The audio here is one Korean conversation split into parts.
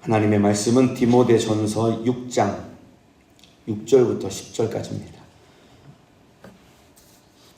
하나님의 말씀은 디모데 전서 6장 6절부터 10절까지입니다.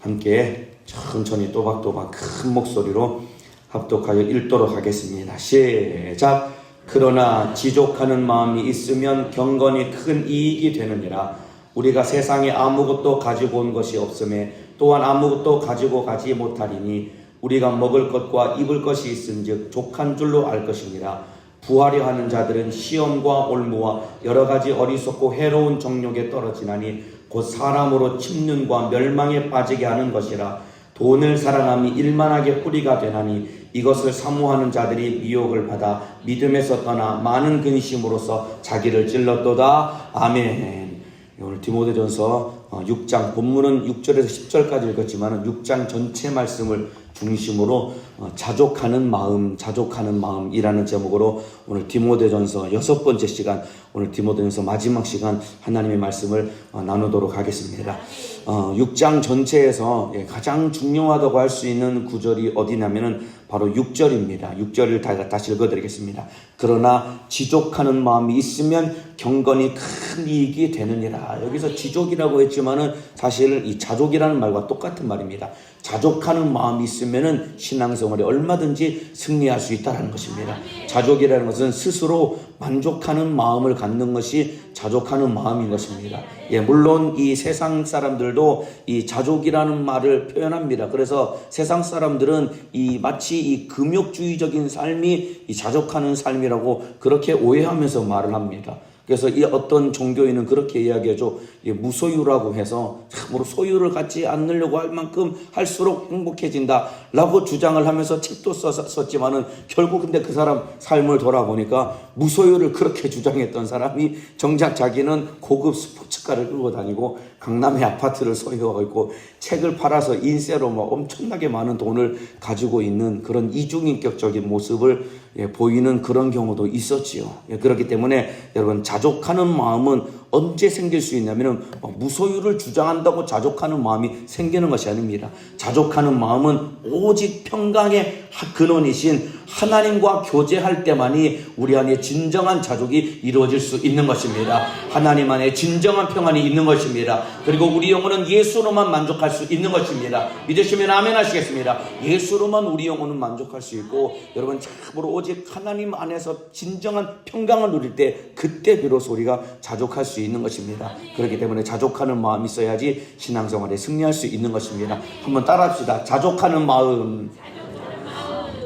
함께 천천히 또박또박 큰 목소리로 합독하여 읽도록 하겠습니다. 시작. 그러나 지족하는 마음이 있으면 경건이 큰 이익이 되느니라. 우리가 세상에 아무것도 가지고 온 것이 없음에 또한 아무것도 가지고 가지 못하리니 우리가 먹을 것과 입을 것이 있은즉 족한 줄로 알 것이니라. 부하려 하는 자들은 시험과 올무와 여러 가지 어리석고 해로운 정욕에 떨어지나니 곧 사람으로 침륜과 멸망에 빠지게 하는 것이라. 돈을 사랑함이 일만하게 뿌리가 되나니 이것을 사모하는 자들이 미혹을 받아 믿음에서 떠나 많은 근심으로서 자기를 찔렀도다. 아멘. 오늘 디모데전서 6장 본문은 6절에서 10절까지 읽었지만 6장 전체 말씀을 중심으로 어, 자족하는 마음, 자족하는 마음이라는 제목으로 오늘 디모데전서 여섯 번째 시간, 오늘 디모데전서 마지막 시간 하나님의 말씀을 어, 나누도록 하겠습니다. 어, 6장 전체에서 예, 가장 중요하다고 할 수 있는 구절이 어디냐면은 바로 6절입니다. 6절을 다, 다시 읽어드리겠습니다. 그러나 지족하는 마음이 있으면 경건이 큰 이익이 되느니라. 여기서 지족이라고 했지만은 사실 이 자족이라는 말과 똑같은 말입니다. 자족하는 마음이 있으면은 신앙생활에 얼마든지 승리할 수 있다는 것입니다. 자족이라는 것은 스스로 만족하는 마음을 갖는 것이 자족하는 마음인 것입니다. 예, 물론 이 세상 사람들도 이 자족이라는 말을 표현합니다. 그래서 세상 사람들은 이 마치 이 금욕주의적인 삶이 이 자족하는 삶이라고 그렇게 오해하면서 말을 합니다. 그래서 이 어떤 종교인은 그렇게 이야기하죠. 이 무소유라고 해서 참으로 소유를 갖지 않으려고 할 만큼 할수록 행복해진다라고 주장을 하면서 책도 써, 썼지만은 결국 근데 그 사람 삶을 돌아보니까 무소유를 그렇게 주장했던 사람이 정작 자기는 고급 스포츠카를 끌고 다니고 강남의 아파트를 소유하고 있고 책을 팔아서 인세로 막 엄청나게 많은 돈을 가지고 있는 그런 이중인격적인 모습을 예, 보이는 그런 경우도 있었지요. 예, 그렇기 때문에 여러분 자족하는 마음은 언제 생길 수 있냐면은 어, 무소유를 주장한다고 자족하는 마음이 생기는 것이 아닙니다. 자족하는 마음은 오직 평강의 근원이신 하나님과 교제할 때만이 우리 안에 진정한 자족이 이루어질 수 있는 것입니다. 하나님 안에 진정한 평안이 있는 것입니다. 그리고 우리 영혼은 예수로만 만족할 수 있는 것입니다. 믿으시면 아멘 하시겠습니다. 예수로만 우리 영혼은 만족할 수 있고 여러분 참으로 오직 하나님 안에서 진정한 평강을 누릴 때 그때 비로소 우리가 자족할 수 있는 것입니다. 그렇기 때문에 자족하는 마음이 있어야지 신앙생활에 승리할 수 있는 것입니다. 한번 따라합시다. 자족하는 마음.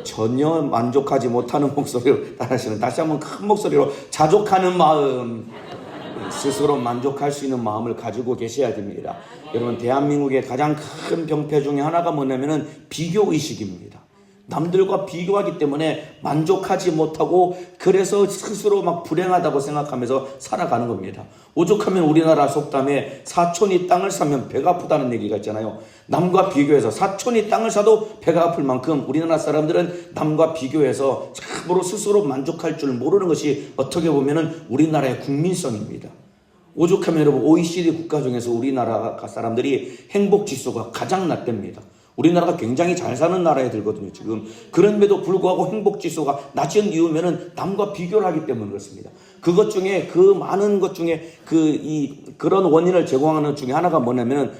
전혀 만족하지 못하는 목소리로 따라하시는 다시 한번 큰 목소리로 자족하는 마음 스스로 만족할 수 있는 마음을 가지고 계셔야 됩니다. 여러분 대한민국의 가장 큰 병폐 중에 하나가 뭐냐면은 비교 의식입니다. 남들과 비교하기 때문에 만족하지 못하고 그래서 스스로 막 불행하다고 생각하면서 살아가는 겁니다. 오죽하면 우리나라 속담에 사촌이 땅을 사면 배가 아프다는 얘기가 있잖아요. 남과 비교해서 사촌이 땅을 사도 배가 아플 만큼 우리나라 사람들은 남과 비교해서 참으로 스스로 만족할 줄 모르는 것이 어떻게 보면은 우리나라의 국민성입니다. 오죽하면 여러분 OECD 국가 중에서 우리나라 사람들이 행복 지수가 가장 낮답니다. 우리나라가 굉장히 잘 사는 나라에 들거든요, 지금. 그런데도 불구하고 행복 지수가 낮은 이유면은 남과 비교를 하기 때문에 그렇습니다. 그것 중에 그 많은 것 중에 그 이 그런 원인을 제공하는 중에 하나가 뭐냐면은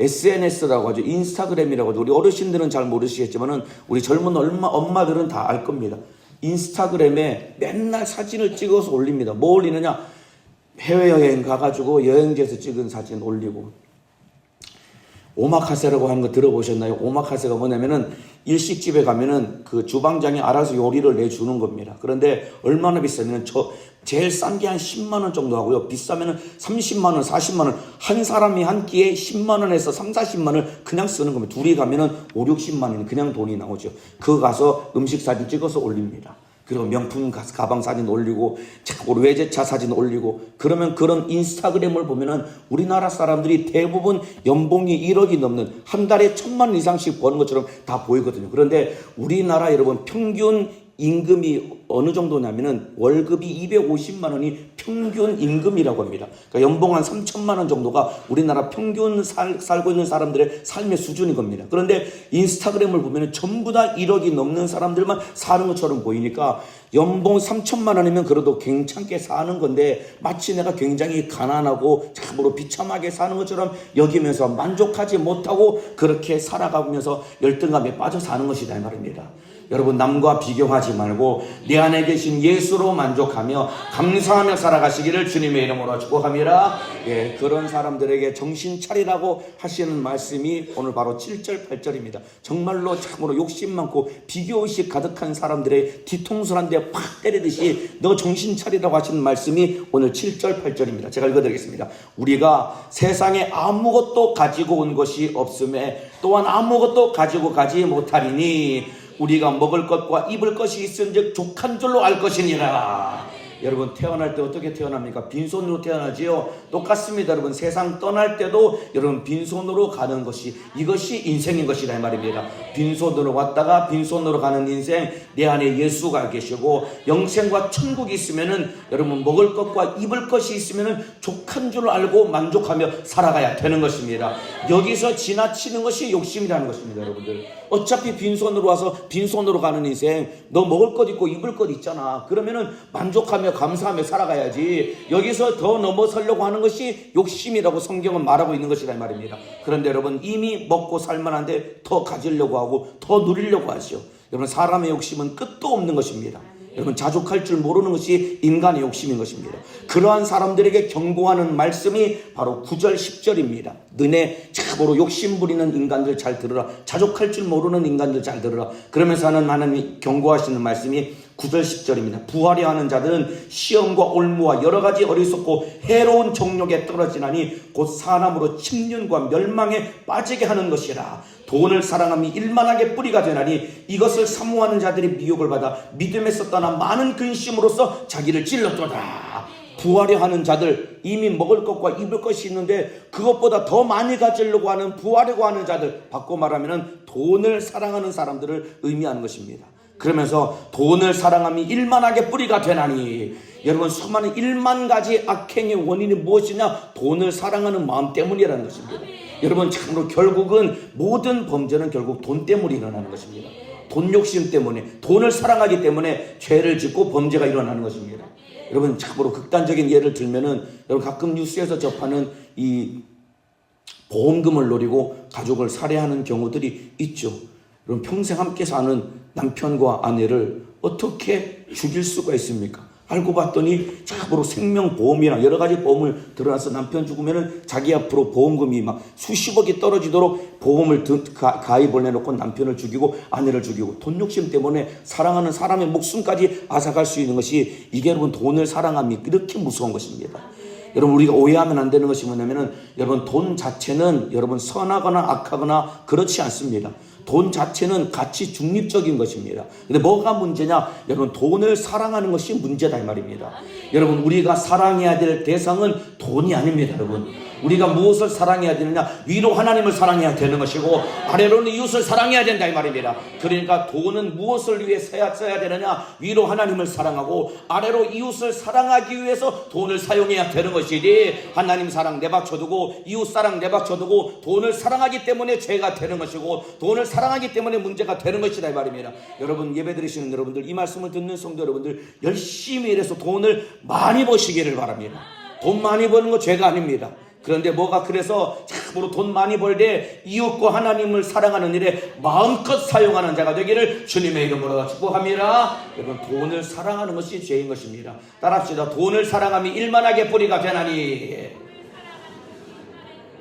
SNS라고 하죠. 인스타그램이라고 하죠. 우리 어르신들은 잘 모르시겠지만은 우리 젊은 엄마, 엄마들은 다 알 겁니다. 인스타그램에 맨날 사진을 찍어서 올립니다. 뭐 올리느냐? 해외여행 가가지고 여행지에서 찍은 사진 올리고 오마카세라고 하는 거 들어보셨나요? 오마카세가 뭐냐면은 일식집에 가면은 그 주방장이 알아서 요리를 내주는 겁니다. 그런데 얼마나 비싸냐면 저 제일 싼 게 한 10만 원 정도 하고요. 비싸면은 30만 원, 40만 원. 한 사람이 한 끼에 10만 원에서 3, 40만 원을 그냥 쓰는 겁니다. 둘이 가면은 5, 60만 원이 그냥 돈이 나오죠. 그거 가서 음식 사진 찍어서 올립니다. 그리고 명품 가- 가방 사진 올리고 자꾸 외제차 사진 올리고 그러면 그런 인스타그램을 보면은 우리나라 사람들이 대부분 연봉이 1억이 넘는 한 달에 천만 원 이상씩 버는 것처럼 다 보이거든요. 그런데 우리나라 여러분 평균 임금이 어느 정도냐면은 월급이 250만 원이 평균 임금이라고 합니다. 그러니까 연봉 한 3천만 원 정도가 우리나라 평균 살, 살고 있는 사람들의 삶의 수준인 겁니다. 그런데 인스타그램을 보면은 전부 다 1억이 넘는 사람들만 사는 것처럼 보이니까 연봉 3천만 원이면 그래도 괜찮게 사는 건데 마치 내가 굉장히 가난하고 참으로 비참하게 사는 것처럼 여기면서 만족하지 못하고 그렇게 살아가면서 열등감에 빠져 사는 것이다 이 말입니다. 여러분 남과 비교하지 말고 내 안에 계신 예수로 만족하며 감사하며 살아가시기를 주님의 이름으로 축복합니다. 예, 그런 사람들에게 정신 차리라고 하시는 말씀이 오늘 바로 7절 8절입니다. 정말로 참으로 욕심 많고 비교 의식 가득한 사람들의 뒤통수 한 대 팍 때리듯이 너 정신 차리라고 하시는 말씀이 오늘 7절 8절입니다. 제가 읽어 드리겠습니다. 우리가 세상에 아무것도 가지고 온 것이 없음에 또한 아무것도 가지고 가지 못하리니 우리가 먹을 것과 입을 것이 있은즉 족한 줄로 알 것이니라. 여러분 태어날 때 어떻게 태어납니까? 빈손으로 태어나지요. 똑같습니다, 여러분. 세상 떠날 때도 여러분 빈손으로 가는 것이 이것이 인생인 것이다 이 말입니다. 빈손으로 왔다가 빈손으로 가는 인생 내 안에 예수가 계시고 영생과 천국이 있으면은 여러분 먹을 것과 입을 것이 있으면은 족한 줄 알고 만족하며 살아가야 되는 것입니다. 여기서 지나치는 것이 욕심이라는 것입니다, 여러분들. 어차피 빈손으로 와서 빈손으로 가는 인생 너 먹을 것 있고 입을 것 있잖아. 그러면은 만족하며 감사하며 살아가야지. 여기서 더 넘어서려고 하는 것이 욕심이라고 성경은 말하고 있는 것이다 이 말입니다. 그런데 여러분 이미 먹고 살만한데 더 가지려고 하고 더 누리려고 하시오. 여러분 사람의 욕심은 끝도 없는 것입니다. 여러분 자족할 줄 모르는 것이 인간의 욕심인 것입니다. 그러한 사람들에게 경고하는 말씀이 바로 9절 10절입니다. 너네 참으로 욕심 부리는 인간들 잘 들으라. 자족할 줄 모르는 인간들 잘 들으라. 그러면서 하는 하나님이 경고하시는 말씀이 9절 10절입니다. 부하려 하는 자들은 시험과 올무와 여러 가지 어리석고 해로운 정욕에 떨어지나니 곧 사람으로 침륜과 멸망에 빠지게 하는 것이라. 돈을 사랑함이 일만하게 뿌리가 되나니 이것을 사모하는 자들이 미혹을 받아 믿음에서 떠나 많은 근심으로써 자기를 찔렀도다. 부하려 하는 자들 이미 먹을 것과 입을 것이 있는데 그것보다 더 많이 가지려고 하는 부하려고 하는 자들 바꿔 말하면 돈을 사랑하는 사람들을 의미하는 것입니다. 그러면서 돈을 사랑함이 일만하게 뿌리가 되나니 여러분 수많은 일만 가지 악행의 원인이 무엇이냐 돈을 사랑하는 마음 때문이라는 것입니다. 여러분 참으로 결국은 모든 범죄는 결국 돈 때문에 일어나는 것입니다. 돈 욕심 때문에 돈을 사랑하기 때문에 죄를 짓고 범죄가 일어나는 것입니다. 여러분 참으로 극단적인 예를 들면은 여러분 가끔 뉴스에서 접하는 이 보험금을 노리고 가족을 살해하는 경우들이 있죠. 여러분 평생 함께 사는 남편과 아내를 어떻게 죽일 수가 있습니까? 알고 봤더니 참으로 생명보험이랑 여러 가지 보험을 들어놔서 남편 죽으면은 자기 앞으로 보험금이 막 수십억이 떨어지도록 보험을 가입을 해놓고 남편을 죽이고 아내를 죽이고 돈 욕심 때문에 사랑하는 사람의 목숨까지 앗아갈 수 있는 것이 이게 여러분 돈을 사랑함이 이렇게 무서운 것입니다. 여러분 우리가 오해하면 안 되는 것이 뭐냐면은 여러분 돈 자체는 여러분 선하거나 악하거나 그렇지 않습니다. 돈 자체는 가치 중립적인 것입니다. 근데 뭐가 문제냐? 여러분 돈을 사랑하는 것이 문제다 이 말입니다. 여러분 우리가 사랑해야 될 대상은 돈이 아닙니다, 여러분. 우리가 무엇을 사랑해야 되느냐? 위로 하나님을 사랑해야 되는 것이고 아래로는 이웃을 사랑해야 된다 이 말입니다. 그러니까 돈은 무엇을 위해 써야, 써야 되느냐? 위로 하나님을 사랑하고 아래로 이웃을 사랑하기 위해서 돈을 사용해야 되는 것이지 하나님 사랑 내받쳐두고 이웃 사랑 내받쳐두고 돈을 사랑하기 때문에 죄가 되는 것이고 돈을 사랑하기 때문에 문제가 되는 것이다 이 말입니다. 여러분 예배 드리시는 여러분들 이 말씀을 듣는 성도 여러분들 열심히 일해서 돈을 많이 버시기를 바랍니다. 돈 많이 버는 거 죄가 아닙니다. 그런데 뭐가 그래서 참으로 돈 많이 벌되 이웃과 하나님을 사랑하는 일에 마음껏 사용하는 자가 되기를 주님의 이름으로 축복합니다. 여러분 돈을 사랑하는 것이 죄인 것입니다. 따라합시다. 돈을 사랑함이 일만하게 뿌리가 되나니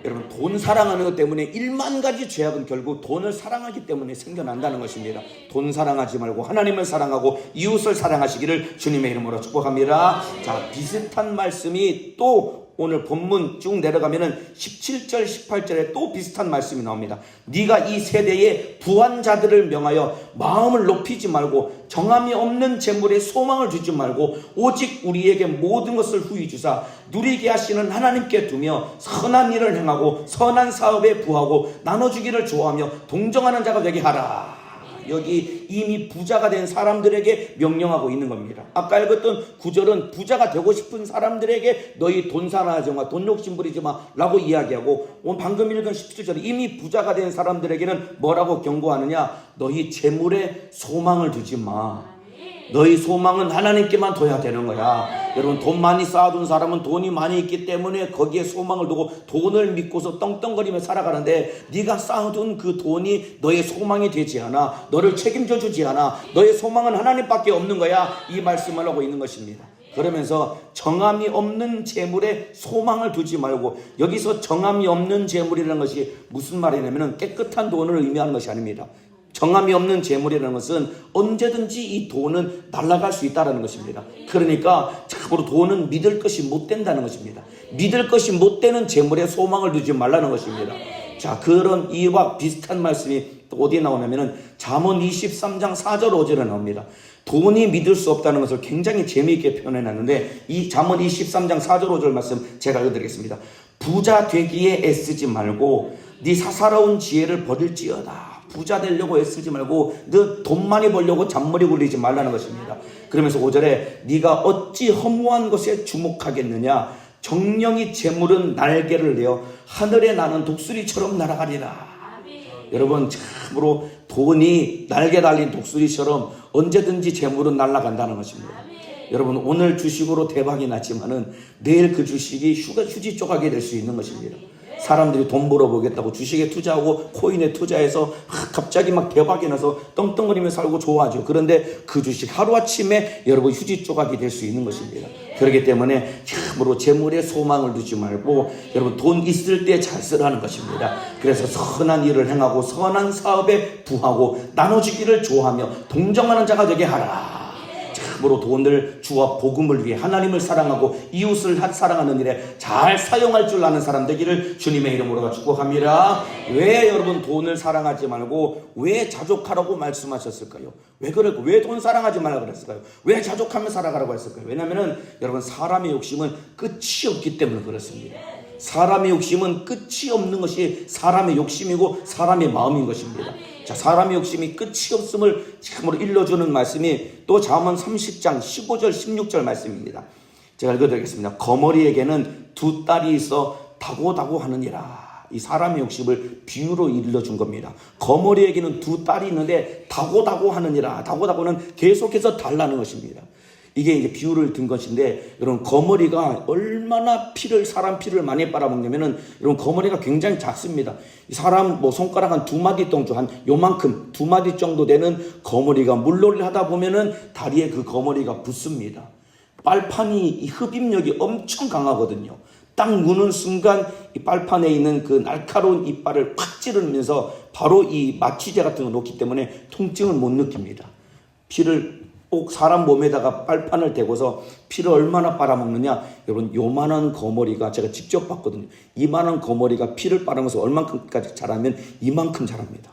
여러분 돈 사랑하는 것 때문에 일만 가지 죄악은 결국 돈을 사랑하기 때문에 생겨난다는 것입니다. 돈 사랑하지 말고 하나님을 사랑하고 이웃을 사랑하시기를 주님의 이름으로 축복합니다. 자 비슷한 말씀이 또 오늘 본문 쭉 내려가면은 17절 18절에 또 비슷한 말씀이 나옵니다. 네가 이 세대의 부한 자들을 명하여 마음을 높이지 말고 정함이 없는 재물에 소망을 두지 말고 오직 우리에게 모든 것을 후히 주사 누리게 하시는 하나님께 두며 선한 일을 행하고 선한 사업에 부하고 나눠주기를 좋아하며 동정하는 자가 되게 하라. 여기 이미 부자가 된 사람들에게 명령하고 있는 겁니다. 아까 읽었던 구절은 부자가 되고 싶은 사람들에게 너희 돈 사랑하지 마, 돈 욕심 부리지 마 라고 이야기하고 오늘 방금 읽은 17절에 이미 부자가 된 사람들에게는 뭐라고 경고하느냐 너희 재물에 소망을 두지 마. 너희 소망은 하나님께만 둬야 되는 거야. 여러분 돈 많이 쌓아둔 사람은 돈이 많이 있기 때문에 거기에 소망을 두고 돈을 믿고서 떵떵거리며 살아가는데 네가 쌓아둔 그 돈이 너의 소망이 되지 않아. 너를 책임져 주지 않아. 너의 소망은 하나님밖에 없는 거야. 이 말씀을 하고 있는 것입니다. 그러면서 정함이 없는 재물에 소망을 두지 말고 여기서 정함이 없는 재물이라는 것이 무슨 말이냐면 깨끗한 돈을 의미하는 것이 아닙니다. 정함이 없는 재물이라는 것은 언제든지 이 돈은 날아갈 수 있다는 것입니다. 그러니까 참으로 돈은 믿을 것이 못 된다는 것입니다. 믿을 것이 못 되는 재물에 소망을 두지 말라는 것입니다. 자, 그런 이와 비슷한 말씀이 또 어디에 나오냐면은 잠언 23장 4절 5절에 나옵니다. 돈이 믿을 수 없다는 것을 굉장히 재미있게 표현해 놨는데 이 잠언 23장 4절 5절 말씀 제가 읽어 드리겠습니다. 부자 되기에 애쓰지 말고 네 사사로운 지혜를 버릴지어다. 부자 되려고 애쓰지 말고 너 돈 많이 벌려고 잔머리 굴리지 말라는 것입니다. 그러면서 5절에 네가 어찌 허무한 것에 주목하겠느냐 정령이 재물은 날개를 내어 하늘에 나는 독수리처럼 날아가리라. 여러분 참으로 돈이 날개 달린 독수리처럼 언제든지 재물은 날아간다는 것입니다. 여러분 오늘 주식으로 대박이 났지만은 내일 그 주식이 휴가 휴지 조각이 될 수 있는 것입니다. 사람들이 돈 벌어보겠다고 주식에 투자하고 코인에 투자해서 갑자기 막 대박이 나서 떵떵거리며 살고 좋아하죠. 그런데 그 주식 하루아침에 여러분 휴지 조각이 될 수 있는 것입니다. 그렇기 때문에 참으로 재물에 소망을 두지 말고 여러분 돈 있을 때 잘 쓰라는 것입니다. 그래서 선한 일을 행하고 선한 사업에 부하고 나눠주기를 좋아하며 동정하는 자가 되게 하라. 참으로 돈을 주와 복음을 위해 하나님을 사랑하고 이웃을 사랑하는 일에 잘 사용할 줄 아는 사람 되기를 주님의 이름으로 축복합니다. 왜 여러분 돈을 사랑하지 말고 왜 자족하라고 말씀하셨을까요? 왜 그럴까? 왜돈 사랑하지 말라 그랬을까요? 왜 자족하며 살아가라고 했을까요? 왜냐면은 여러분 사람의 욕심은 끝이 없기 때문에 그렇습니다. 사람의 욕심은 끝이 없는 것이 사람의 욕심이고 사람의 마음인 것입니다. 자, 사람의 욕심이 끝이 없음을 참으로 일러주는 말씀이 또 잠언 30장 15절 16절 말씀입니다. 제가 읽어드리겠습니다. 거머리에게는 두 딸이 있어 다고다고 하느니라. 이 사람의 욕심을 비유로 일러준 겁니다. 거머리에게는 두 딸이 있는데 다고다고 하느니라. 다고다고는 계속해서 달라는 것입니다. 이게 이제 비유를 든 것인데 여러분 거머리가 얼마나 피를 사람 피를 많이 빨아먹냐면은 여러분 거머리가 굉장히 작습니다. 사람 뭐 손가락 한 두 마디 정도 한 요만큼 두 마디 정도 되는 거머리가 물놀이를 하다 보면은 다리에 그 거머리가 붙습니다. 빨판이 이 흡입력이 엄청 강하거든요. 딱 무는 순간 이 빨판에 있는 그 날카로운 이빨을 팍 찌르면서 바로 이 마취제 같은 거 놓기 때문에 통증을 못 느낍니다. 피를 꼭 사람 몸에다가 빨판을 대고서 피를 얼마나 빨아먹느냐? 여러분 요만한 거머리가 제가 직접 봤거든요. 이만한 거머리가 피를 빨아먹어서 얼만큼까지 자라면 이만큼 자랍니다.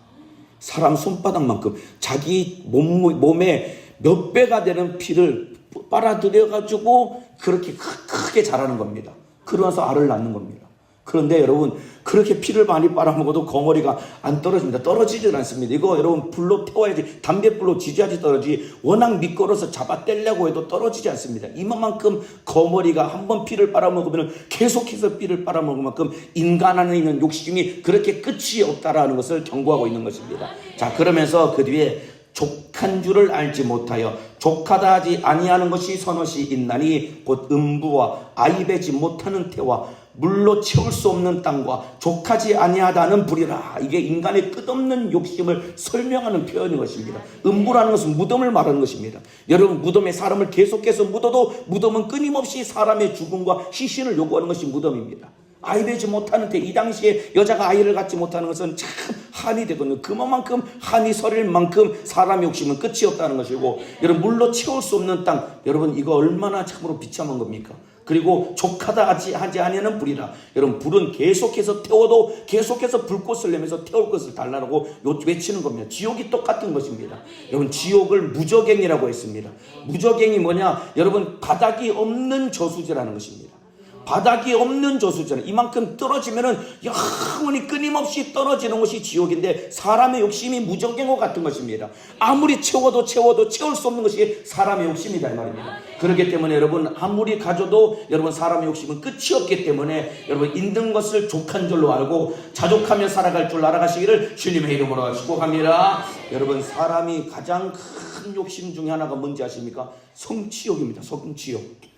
사람 손바닥만큼. 자기 몸, 몸에 몇 배가 되는 피를 빨아들여 가지고 그렇게 크게 자라는 겁니다. 그러면서 알을 낳는 겁니다 그런데 여러분 그렇게 피를 많이 빨아먹어도 거머리가 안 떨어집니다. 떨어지질 않습니다. 이거 여러분 불로 태워야지 담배불로 지져야지 떨어지 워낙 미끄러서 잡아 떼려고 해도 떨어지지 않습니다. 이만큼 거머리가 한 번 피를 빨아먹으면 계속해서 피를 빨아먹을 만큼 인간 안에 있는 욕심이 그렇게 끝이 없다라는 것을 경고하고 있는 것입니다. 자 그러면서 그 뒤에 족한 줄을 알지 못하여 족하다 하지 아니하는 것이 선엇이 있나니 곧 음부와 아이 배지 못하는 태와 물로 채울 수 없는 땅과 족하지 아니하다는 불이라. 이게 인간의 끝없는 욕심을 설명하는 표현인 것입니다. 음부라는 것은 무덤을 말하는 것입니다. 여러분 무덤에 사람을 계속해서 묻어도 무덤은 끊임없이 사람의 죽음과 시신을 요구하는 것이 무덤입니다. 아이 되지 못하는 때 이 당시에 여자가 아이를 갖지 못하는 것은 참 한이 되거든요. 그만큼 한이 서릴 만큼 사람의 욕심은 끝이 없다는 것이고 여러분 물로 채울 수 없는 땅. 여러분 이거 얼마나 참으로 비참한 겁니까? 그리고 족하다 하지, 하지 아니하는 불이라. 여러분 불은 계속해서 태워도 계속해서 불꽃을 내면서 태울 것을 달라고 외치는 겁니다. 지옥이 똑같은 것입니다. 여러분 지옥을 무적행이라고 했습니다. 무적행이 뭐냐? 여러분 바닥이 없는 저수지라는 것입니다. 바닥이 없는 저수지는 이만큼 떨어지면은 영원히 끊임없이 떨어지는 것이 지옥인데 사람의 욕심이 무적인 것 같은 것입니다. 아무리 채워도 채워도 채울 수 없는 것이 사람의 욕심이다 이 말입니다. 그렇기 때문에 여러분 아무리 가져도 여러분 사람의 욕심은 끝이 없기 때문에 여러분 있는 것을 족한 줄로 알고 자족하며 살아갈 줄 알아가시기를 주님의 이름으로 축복합니다. 여러분 사람이 가장 큰 욕심 중에 하나가 뭔지 아십니까? 성취욕입니다. 성취욕.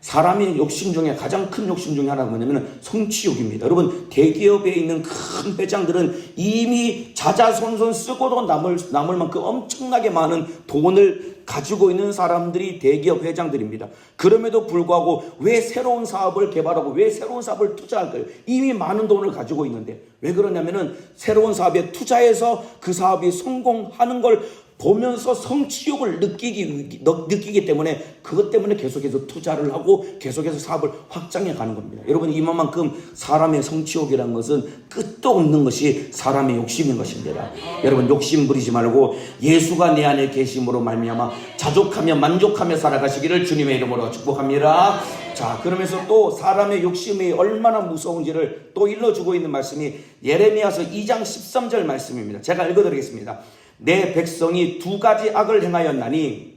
사람의 욕심 중에 가장 큰 욕심 중에 하나가 뭐냐면 성취욕입니다. 여러분 대기업에 있는 큰 회장들은 이미 자자손손 쓰고도 남을 남을 만큼 엄청나게 많은 돈을 가지고 있는 사람들이 대기업 회장들입니다. 그럼에도 불구하고 왜 새로운 사업을 개발하고 왜 새로운 사업을 투자할까요? 이미 많은 돈을 가지고 있는데 왜 그러냐면은 새로운 사업에 투자해서 그 사업이 성공하는 걸 보면서 성취욕을 느끼기, 느끼기 때문에 그것 때문에 계속해서 투자를 하고 계속해서 사업을 확장해 가는 겁니다. 여러분, 이만큼 사람의 성취욕이라는 것은 끝도 없는 것이 사람의 욕심인 것입니다. 여러분, 욕심 부리지 말고 예수가 내 안에 계심으로 말미암아 자족하며 만족하며 살아가시기를 주님의 이름으로 축복합니다. 자, 그러면서 또 사람의 욕심이 얼마나 무서운지를 또 일러주고 있는 말씀이 예레미야서 2장 13절 말씀입니다. 제가 읽어드리겠습니다. 내 백성이 두 가지 악을 행하였나니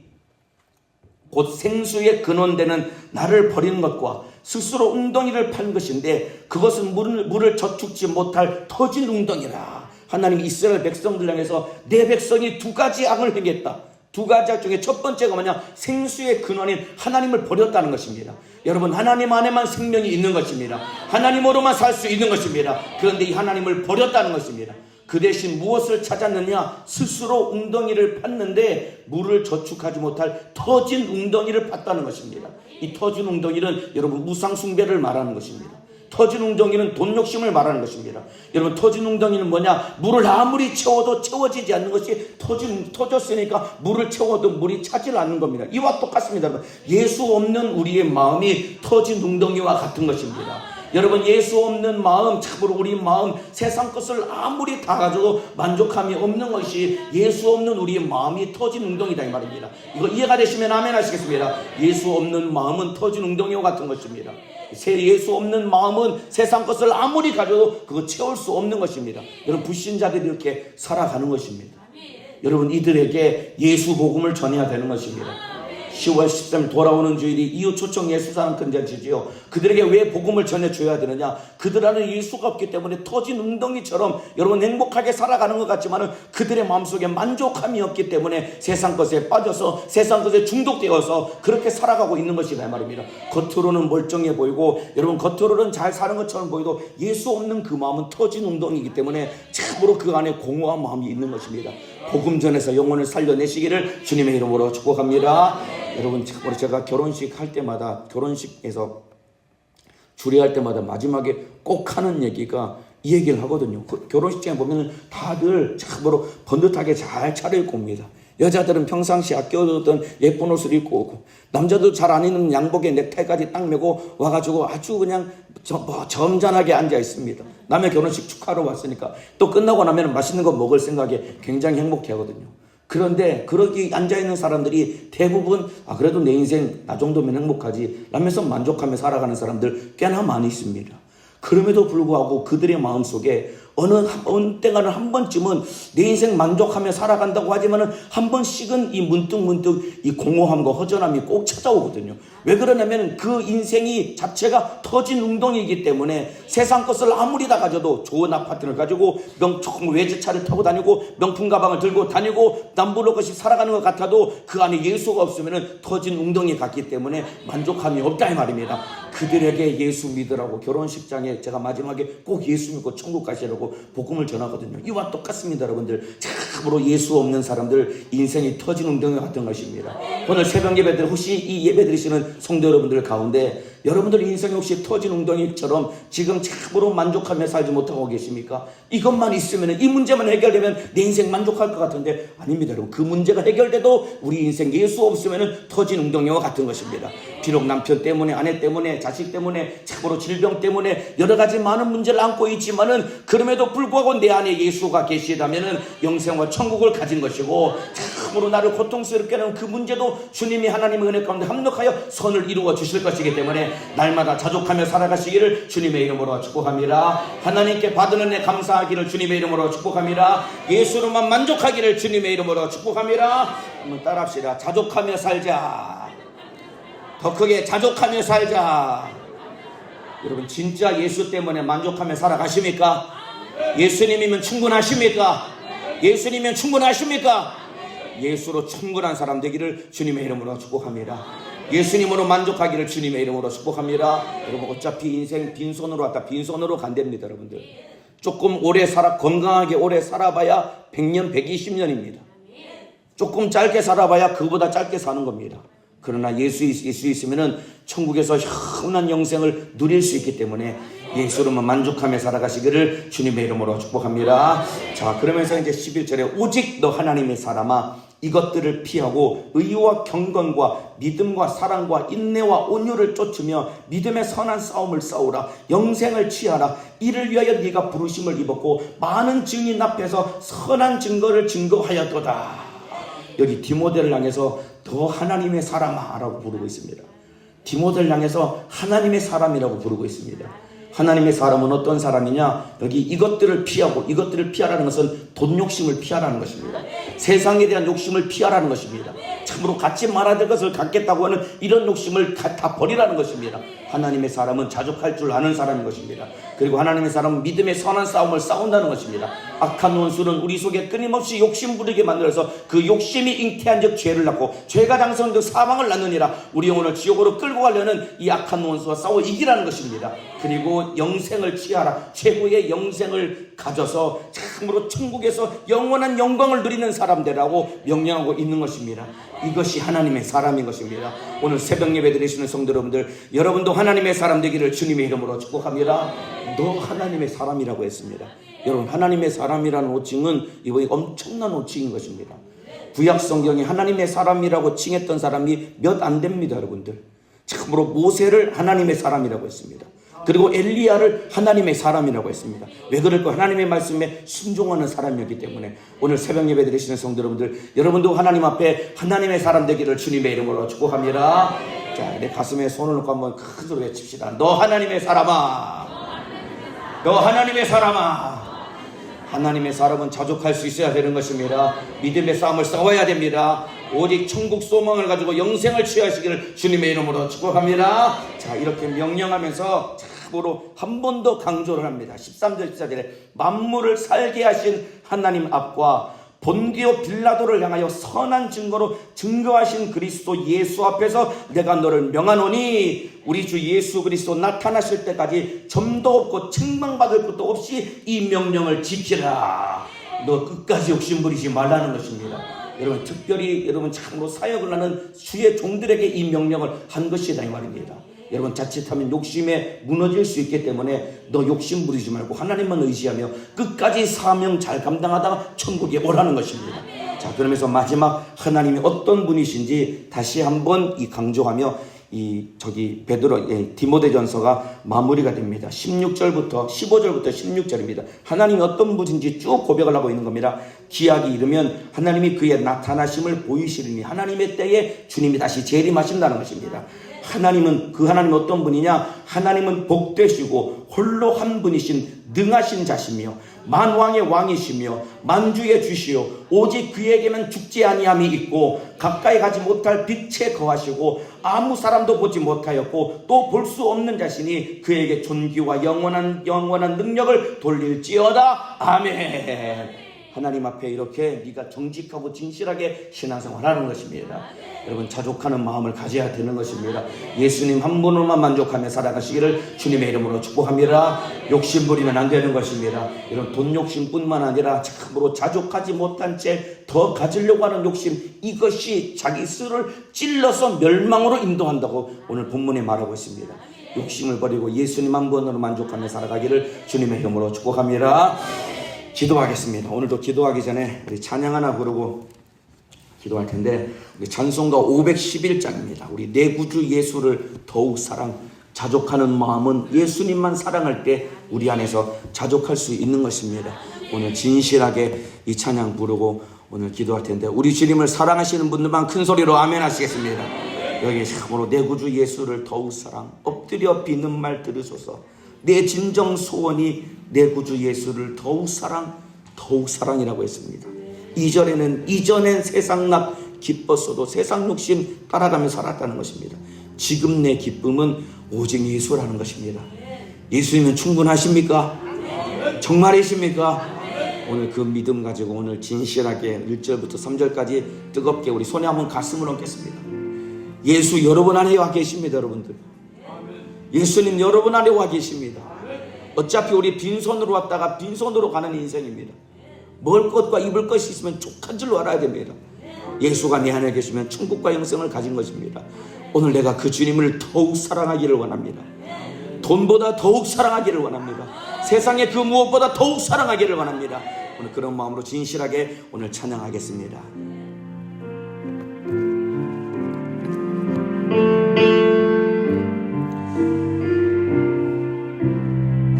곧 생수의 근원되는 나를 버리는 것과 스스로 웅덩이를 판 것인데 그것은 물을, 물을 저축지 못할 터진 웅덩이라. 하나님이 이스라엘 백성들 향해서 내 백성이 두 가지 악을 행했다. 두 가지 악 중에 첫 번째가 뭐냐? 생수의 근원인 하나님을 버렸다는 것입니다. 여러분 하나님 안에만 생명이 있는 것입니다. 하나님으로만 살 수 있는 것입니다. 그런데 이 하나님을 버렸다는 것입니다 그 대신 무엇을 찾았느냐? 스스로 웅덩이를 팠는데 물을 저축하지 못할 터진 웅덩이를 팠다는 것입니다. 이 터진 웅덩이는 여러분 무상숭배를 말하는 것입니다. 터진 웅덩이는 돈 욕심을 말하는 것입니다. 여러분 터진 웅덩이는 뭐냐? 물을 아무리 채워도 채워지지 않는 것이 터진 터졌으니까 물을 채워도 물이 차질 않는 겁니다. 이와 똑같습니다. 예수 없는 우리의 마음이 터진 웅덩이와 같은 것입니다. 여러분 예수 없는 마음 참으로 우리 마음 세상 것을 아무리 다 가져도 만족함이 없는 것이 예수 없는 우리의 마음이 터진 웅덩이다 이 말입니다. 이거 이해가 되시면 아멘 하시겠습니다. 예수 없는 마음은 터진 웅덩이와 같은 것입니다. 새 예수 없는 마음은 세상 것을 아무리 가져도 그거 채울 수 없는 것입니다. 여러분 불신자들이 이렇게 살아가는 것입니다. 여러분 이들에게 예수 복음을 전해야 되는 것입니다. 10월 13일 돌아오는 주일이 이웃 초청 예수사랑 컨텐츠지요. 그들에게 왜 복음을 전해줘야 되느냐? 그들 안에 예수가 없기 때문에 터진 웅덩이처럼 여러분 행복하게 살아가는 것 같지만은 그들의 마음속에 만족함이 없기 때문에 세상 것에 빠져서 세상 것에 중독되어서 그렇게 살아가고 있는 것이다 말입니다. 겉으로는 멀쩡해 보이고 여러분 겉으로는 잘 사는 것처럼 보이도 예수 없는 그 마음은 터진 웅덩이기 때문에 참으로 그 안에 공허한 마음이 있는 것입니다. 복음 전에서 영혼을 살려내시기를 주님의 이름으로 축복합니다. 여러분 참고로 제가 결혼식 할 때마다 결혼식에서 주례할 때마다 마지막에 꼭 하는 얘기가 이 얘기를 하거든요. 그 결혼식장에 보면 다들 참으로 번듯하게 잘 차려입고 옵니다. 여자들은 평상시 아껴두던 예쁜 옷을 입고 오고 남자도 잘 안 입는 양복에 넥타이까지 딱 메고 와가지고 아주 그냥 저, 뭐 점잖하게 앉아 있습니다. 남의 결혼식 축하하러 왔으니까 또 끝나고 나면 맛있는 거 먹을 생각에 굉장히 행복해 하거든요. 그런데 그렇게 앉아있는 사람들이 대부분 아 그래도 내 인생 나 정도면 행복하지 라면서 만족하며 살아가는 사람들 꽤나 많이 있습니다. 그럼에도 불구하고 그들의 마음속에 어느 어느 때가는 한 번쯤은 내 인생 만족하며 살아간다고 하지만은 한 번씩은 이 문득 문득 이 공허함과 허전함이 꼭 찾아오거든요. 왜 그러냐면 그 인생이 자체가 터진 웅덩이이기 때문에 세상 것을 아무리 다 가져도 좋은 아파트를 가지고 명품 외제차를 타고 다니고 명품 가방을 들고 다니고 남부러 것이 살아가는 것 같아도 그 안에 예수가 없으면은 터진 웅덩이 같기 때문에 만족함이 없다 이 말입니다. 그들에게 예수 믿으라고 결혼식장에 제가 마지막에 꼭 예수 믿고 천국 가시라고 복음을 전하거든요. 이와 똑같습니다, 여러분들. 참으로 예수 없는 사람들 인생이 터진 웅덩이 같은 것입니다. 오늘 새벽 예배들 혹시 이 예배 드리시는 성도 여러분들 가운데 여러분들 인생이 혹시 터진 웅덩이처럼 지금 참으로 만족하며 살지 못하고 계십니까? 이것만 있으면 이 문제만 해결되면 내 인생 만족할 것 같은데 아닙니다, 여러분. 그 문제가 해결돼도 우리 인생 예수 없으면 터진 웅덩이와 같은 것입니다. 비록 남편 때문에 아내 때문에 자식 때문에 참으로 질병 때문에 여러 가지 많은 문제를 안고 있지만은 그럼에도 불구하고 내 안에 예수가 계시다면은 영생과 천국을 가진 것이고 참 참으로 나를 고통스럽게 하는 그 문제도 주님이 하나님의 은혜 가운데 합력하여 선을 이루어 주실 것이기 때문에 날마다 자족하며 살아가시기를 주님의 이름으로 축복합니다. 하나님께 받은 은혜 감사하기를 주님의 이름으로 축복합니다. 예수로만 만족하기를 주님의 이름으로 축복합니다. 한번 따라합시다. 자족하며 살자. 더 크게 자족하며 살자. 여러분 진짜 예수 때문에 만족하며 살아가십니까? 예수님이면 충분하십니까? 예수님이면 충분하십니까? 예수로 충분한 사람 되기를 주님의 이름으로 축복합니다. 예수님으로 만족하기를 주님의 이름으로 축복합니다. 여러분 어차피 인생 빈손으로 왔다 빈손으로 간답니다 여러분들. 조금 오래 살아 건강하게 오래 살아봐야 100년 120년입니다. 조금 짧게 살아봐야 그보다 짧게 사는 겁니다. 그러나 예수, 예수 있으면은 천국에서 현한 영생을 누릴 수 있기 때문에 예수로만 만족하며 살아가시기를 주님의 이름으로 축복합니다. 자, 그러면서 이제 11절에 오직 너 하나님의 사람아 이것들을 피하고 의와 경건과 믿음과 사랑과 인내와 온유를 쫓으며 믿음의 선한 싸움을 싸우라 영생을 취하라 이를 위하여 네가 부르심을 입었고 많은 증인 앞에서 선한 증거를 증거하였도다. 여기 디모데를 향해서 더 하나님의 사람아라고 부르고 있습니다. 디모데를 향해서 하나님의 사람이라고 부르고 있습니다. 하나님의 사람은 어떤 사람이냐? 여기 이것들을 피하고 이것들을 피하라는 것은 돈 욕심을 피하라는 것입니다. 세상에 대한 욕심을 피하라는 것입니다. 참으로 갖지 말아야 될 것을 갖겠다고 하는 이런 욕심을 다, 다 버리라는 것입니다. 하나님의 사람은 자족할 줄 아는 사람인 것입니다. 그리고 하나님의 사람은 믿음의 선한 싸움을 싸운다는 것입니다. 악한 원수는 우리 속에 끊임없이 욕심 부리게 만들어서 그 욕심이 잉태한 즉 죄를 낳고 죄가 장성된 사망을 낳느니라 우리 영혼을 지옥으로 끌고 가려는 이 악한 원수와 싸워 이기라는 것입니다. 그리고 영생을 취하라 최고의 영생을 가져서 참으로 천국에서 영원한 영광을 누리는 사람들이라고 명령하고 있는 것입니다. 이것이 하나님의 사람인 것입니다. 오늘 새벽 예배 드리시는 성도 여러분들, 여러분도 하나님의 사람 되기를 주님의 이름으로 축복합니다. 너 하나님의 사람이라고 했습니다. 여러분, 하나님의 사람이라는 호칭은 이거 엄청난 호칭인 것입니다. 구약 성경에 하나님의 사람이라고 칭했던 사람이 몇 안 됩니다, 여러분들. 참으로 모세를 하나님의 사람이라고 했습니다. 그리고 엘리야를 하나님의 사람이라고 했습니다. 왜 그럴까? 하나님의 말씀에 순종하는 사람이었기 때문에 오늘 새벽 예배 드리시는 성도 여러분들, 여러분도 하나님 앞에 하나님의 사람 되기를 주님의 이름으로 축복합니다. 자, 내 가슴에 손을 놓고 한번 큰 소리 외칩시다. 너 하나님의 사람아. 너 하나님의 사람아. 하나님의 사람은 자족할 수 있어야 되는 것입니다. 믿음의 싸움을 싸워야 됩니다. 오직 천국 소망을 가지고 영생을 취하시기를 주님의 이름으로 축복합니다. 자, 이렇게 명령하면서 참으로 한 번 더 강조를 합니다. 13절 14절에 만물을 살게 하신 하나님 앞과 본디오 빌라도를 향하여 선한 증거로 증거하신 그리스도 예수 앞에서 내가 너를 명하노니 우리 주 예수 그리스도 나타나실 때까지 점도 없고 책망받을 것도 없이 이 명령을 지키라. 너 끝까지 욕심 부리지 말라는 것입니다. 여러분 특별히 여러분 참으로 사역을 하는 주의 종들에게 이 명령을 한 것이다 이 말입니다. 여러분 자칫하면 욕심에 무너질 수 있기 때문에 너 욕심 부리지 말고 하나님만 의지하며 끝까지 사명 잘 감당하다가 천국에 오라는 것입니다. 자 그러면서 마지막 하나님이 어떤 분이신지 다시 한번 이 강조하며 이 저기 베드로 예, 디모데전서가 마무리가 됩니다. 16절부터 15절부터 16절입니다. 하나님이 어떤 분인지 쭉 고백을 하고 있는 겁니다. 기약이 이르면 하나님이 그의 나타나심을 보이시리니 하나님의 때에 주님이 다시 재림하신다는 것입니다. 하나님은 그 하나님 어떤 분이냐? 하나님은 복되시고 홀로 한 분이신 능하신 자시며 만왕의 왕이시며 만주의 주시오 오직 그에게는 죽지 아니함이 있고 가까이 가지 못할 빛에 거하시고 아무 사람도 보지 못하였고 또 볼 수 없는 자신이 그에게 존귀와 영원한 영원한 능력을 돌릴지어다 아멘. 하나님 앞에 이렇게 네가 정직하고 진실하게 신앙생활하는 것입니다. 여러분 자족하는 마음을 가져야 되는 것입니다. 예수님 한 분으로만 만족하며 살아가시기를 주님의 이름으로 축복합니다. 욕심 부리면 안 되는 것입니다. 이런 돈 욕심뿐만 아니라 참으로 자족하지 못한 채 더 가지려고 하는 욕심 이것이 자기 스를 찔러서 멸망으로 인도한다고 오늘 본문에 말하고 있습니다. 욕심을 버리고 예수님 한 분으로 만족하며 살아가기를 주님의 이름으로 축복합니다. 기도하겠습니다. 오늘도 기도하기 전에 우리 찬양 하나 부르고 기도할 텐데 우리 찬송가 511장입니다. 우리 내 구주 예수를 더욱 사랑 자족하는 마음은 예수님만 사랑할 때 우리 안에서 자족할 수 있는 것입니다. 오늘 진실하게 이 찬양 부르고 오늘 기도할 텐데 우리 주님을 사랑하시는 분들만 큰 소리로 아멘 하시겠습니다. 여기 참으로 내 구주 예수를 더욱 사랑 엎드려 비는 말 들으소서 내 진정 소원이 내 구주 예수를 더욱 사랑 더욱 사랑이라고 했습니다. 이전에는 이전엔 세상 낙 기뻤어도 세상 욕심 따라가며 살았다는 것입니다. 지금 내 기쁨은 오직 예수라는 것입니다. 예수님은 충분하십니까? 정말이십니까? 오늘 그 믿음 가지고 오늘 진실하게 1절부터 3절까지 뜨겁게 우리 손에 한번 가슴을 얹겠습니다. 예수 여러분 안에 와 계십니다, 여러분들. 예수님 여러분 안에 와 계십니다. 어차피 우리 빈손으로 왔다가 빈손으로 가는 인생입니다. 먹을 것과 입을 것이 있으면 족한 줄로 알아야 됩니다. 예수가 내 안에 계시면 천국과 영생을 가진 것입니다. 오늘 내가 그 주님을 더욱 사랑하기를 원합니다. 돈보다 더욱 사랑하기를 원합니다. 세상의 그 무엇보다 더욱 사랑하기를 원합니다. 오늘 그런 마음으로 진실하게 오늘 찬양하겠습니다.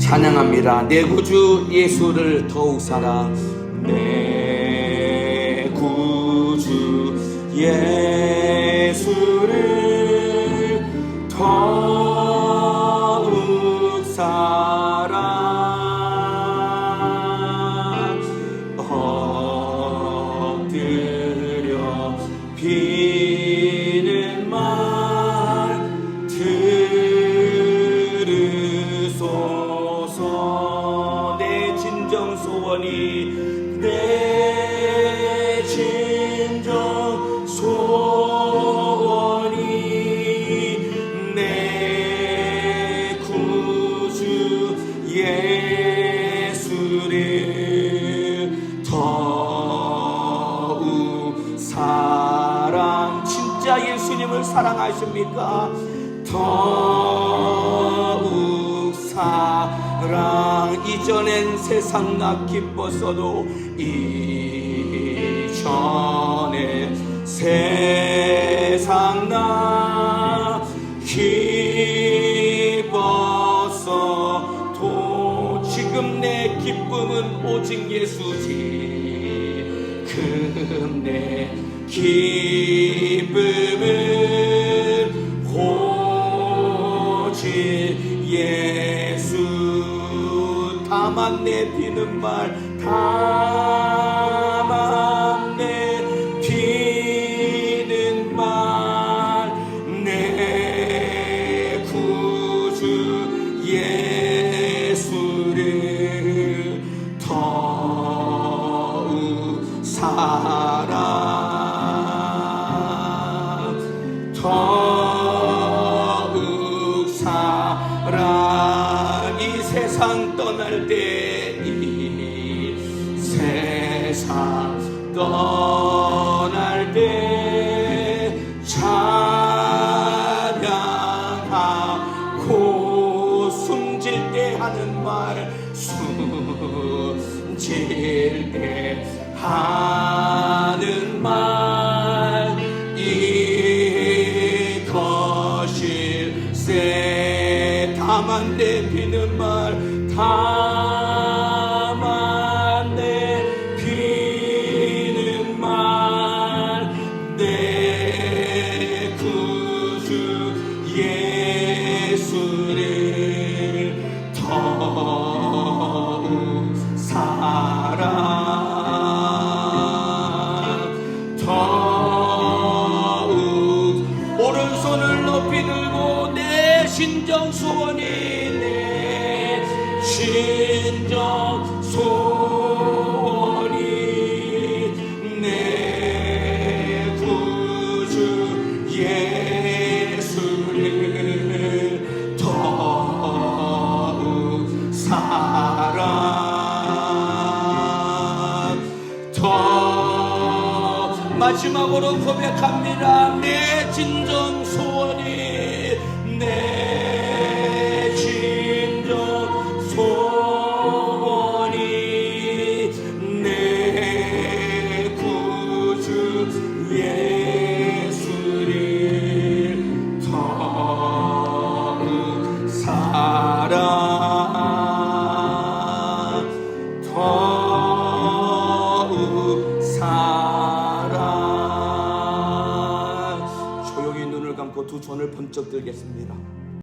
찬양합니다. 내 구주 예수를 더욱 사랑. 내 구주 예수를 더욱 사랑. 세상 나 기뻤어도 이전엔 세상 나 기뻤어도 지금 내 기쁨은 오직 예수지. 그내 기쁨은 오직 다만 내 비는 말 다 마지막으로 고백합니다. 내진